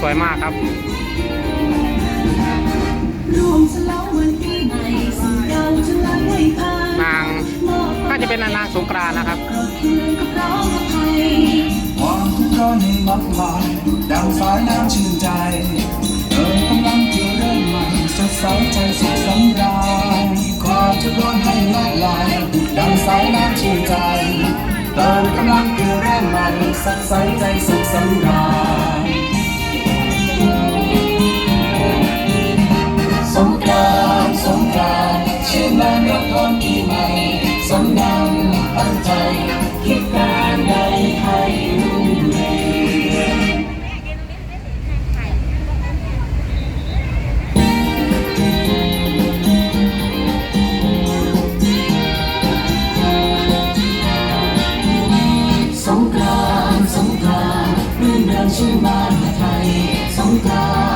สวยมากครับนางน่าจะเป็นนางสงกรานนะครับเคืองกับร้องอภัยความทุกข์ร้อนให้มัดลายดังสายน้ำชื่นใจเอ่ยกำลังจะเริ่มใหม่สดใสใจสุขสำราญความทุกข์ร้อนให้มัดลายดังสายน้ำชื่นใจเติมกำลังจะเริ่มใหม่สดใสใจสุขสำราญ ชื่อบ้านไทยสงกราน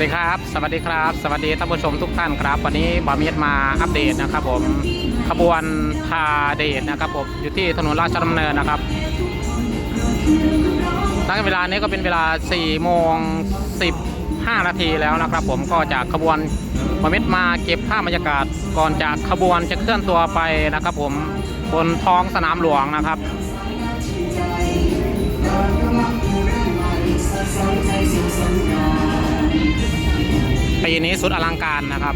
สวัสดีครับ สวัสดีครับ สวัสดีท่านผู้ชมทุกท่านครับ วันนี้บามีดมาอัปเดตนะครับ ผมขบวนพาเดทนะครับผมอยู่ที่ถนนราชดำเนินนะครับตั้งเวลานี้ก็เป็นเวลา 4 โมง 15 นาทีแล้วนะครับ ผมก็จากขบวนบามีดมาเก็บภาพบรรยากาศก่อนจากขบวนจะเคลื่อนตัวไปนะครับ ผมบนท้องสนามหลวงนะครับ ปีนี้สุดอลังการนะครับ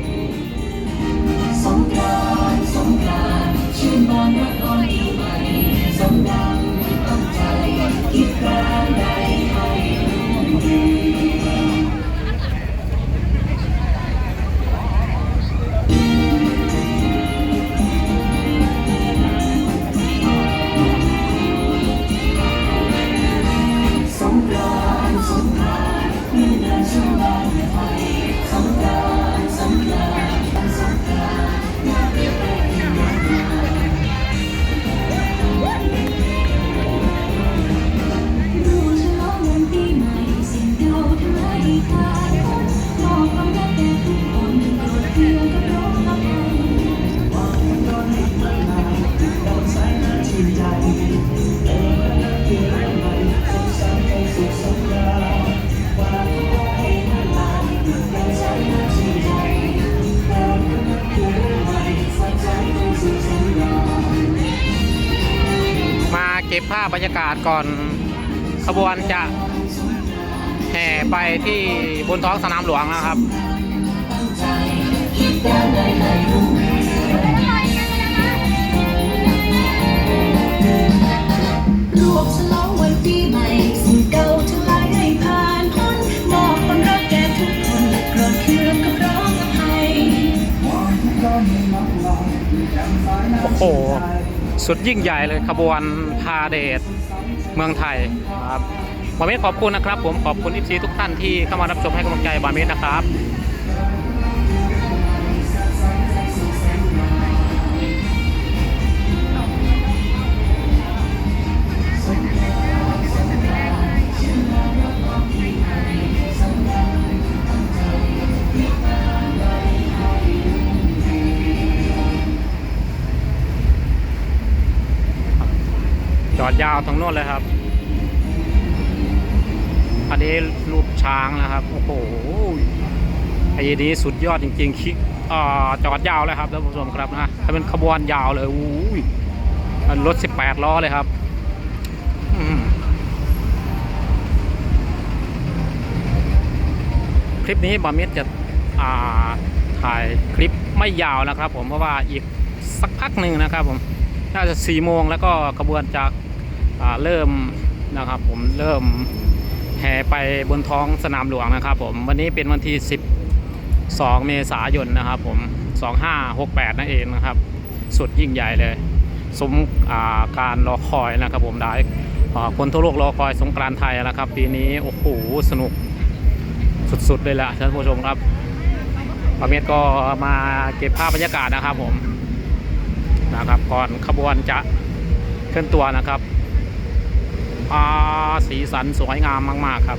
สงกรานต์สงกรานต์ชื่นบานรักออนปีใหม่สมดังตั้งใจคิดการใดให้รุ่องสงกรานสงกรานต์มีเดือนชื่อบ้านไทย เก็บภาพบรรยากาศก่อนขบวนจะแห่ไปที่บนท้องสนามหลวงนะครับคิดการใดให้รุ่งเรืองรวมฉลองวันปีใหม่สิ่งเก่าทั้งหลายให้ผ่านพ้นมอบความรักแก่ทุกคนโกรธเคืองกับร้องอภัยความทุกข์ร้อนให้มันลายติดดังสายน้ำโอ้โหชื่นใจ สุดยิ่งใหญ่เลยขบวนพาเดทเมืองไทยครับบาเมดขอบคุณนะครับ ผมขอบคุณอิฟซีทุกท่านที่เข้ามารับชมให้กำลังใจบาเมดนะครับ อดยาวทั้งโน้นเลยครับ อันนี้รูปช้างนะครับ โอ้โหไอ้นี้สุดยอดจริงๆคิอ่าจอดยาวเลยครับท่านผู้ชมครับนะถ้าเป็นขบวนยาวเลยอู้ยมันรถ 18 ล้อเลยครับคลิปนี้บอมิดจะาถ่ายคลิปไม่ยาวนะครับ ผมเพราะว่าอีกสักพักหนึ่งนะครับ ผมน่าจะ4โมงแล้วก็ขบวนจะอ่า เริ่มนะครับผมเริ่มแห่ไปบนท้องสนามหลวงนะครับผมวันนี้เป็นวันที่ 12 เมษายนนะครับผม 2568 นั่นเองนะครับ สุดยิ่งใหญ่เลยสมาการรอคอยนะครับผมได้คนทั่วโลกรอคอยสงกรานต์ไทยนะครับ ปีนี้โอ้โหสนุกสุดๆเลยแหละท่านผู้ชมครับประเมศก็มาเก็บภาพบรรยากาศนะครับผมนะครับก่อนขบวนจะเคลื่อนตัวนะครับ สีสันสวยงามมาก ๆ ครับ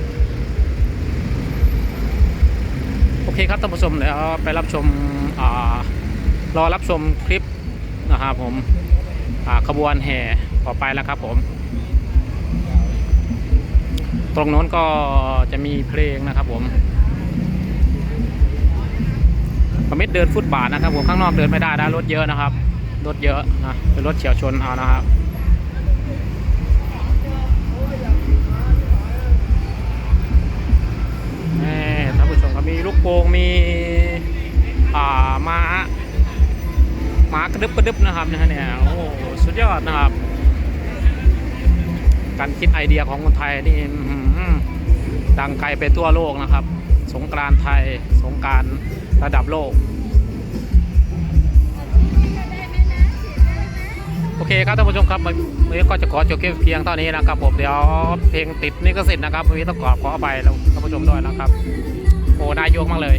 โอเคครับท่านผู้ชมเดี๋ยวไปรับชมรอรับชมคลิปนะครับผมขบวนแห่ต่อไปแล้วครับผม ตรงโน้นก็จะมีเพลงนะครับผมประมิดเดินฟุตบาทนะครับผมข้างนอกเดินไม่ได้นะรถเยอะนะครับรถเยอะนะเป็นรถเฉียวชนเอานะครับ นี่ท่านผู้ชมก็มีลูกโป่งมีอ่าม้าม้ากระดึบกระดึบนะครับนะฮะเนี่ยโอ้สุดยอดนะครับ การคิดไอเดียของคนไทยนี่ดังไกลไปทั่วโลกนะครับ สงกรานไทยสงการระดับโลก เคครับท่านผู้ชมครับวันนี้ก็จะขอจบคลิปเพียงเท่านี้นะครับผมเดี๋ยวเพลงติดนี่ก็สิทธิ์นะครับวันนี้ต้องขอขอไปแล้วท่านผู้ชมด้วยนะครับโอ้นายโยกมากเลย